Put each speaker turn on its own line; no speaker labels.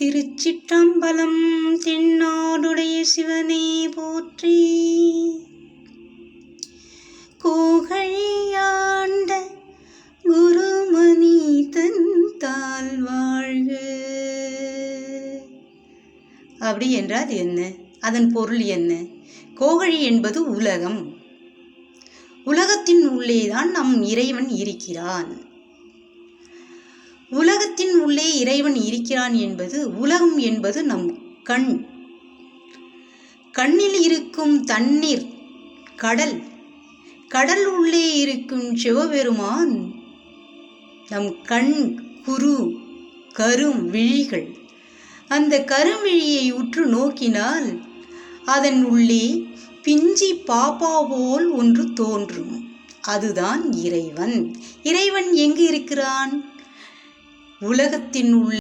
திருச்சிற்றம்பலம் தென்னாடுடைய சிவனே போற்றி. கோகழியாண்ட குருமணி தன் வாழ்க. அப்படி என்றால் என்ன? அதன் பொருள் என்ன? கோகழி என்பது உலகம். உலகத்தின் உள்ளேதான் நம் இறைவன் இருக்கிறான். உலகத்தின் உள்ளே இறைவன் இருக்கிறான் என்பது உலகம் என்பது நம் கண். கண்ணில் இருக்கும் தண்ணீர் கடல். கடல் உள்ளே இருக்கும் சிவபெருமான் நம் கண் குரு கரும் விழிகள். அந்த கருமிழியை உற்று நோக்கினால் அதன் உள்ளே பிஞ்சி பாப்பா போல் ஒன்று தோன்றும். அதுதான் இறைவன். இறைவன் எங்கு இருக்கிறான்? உலகத்தின் உள்ள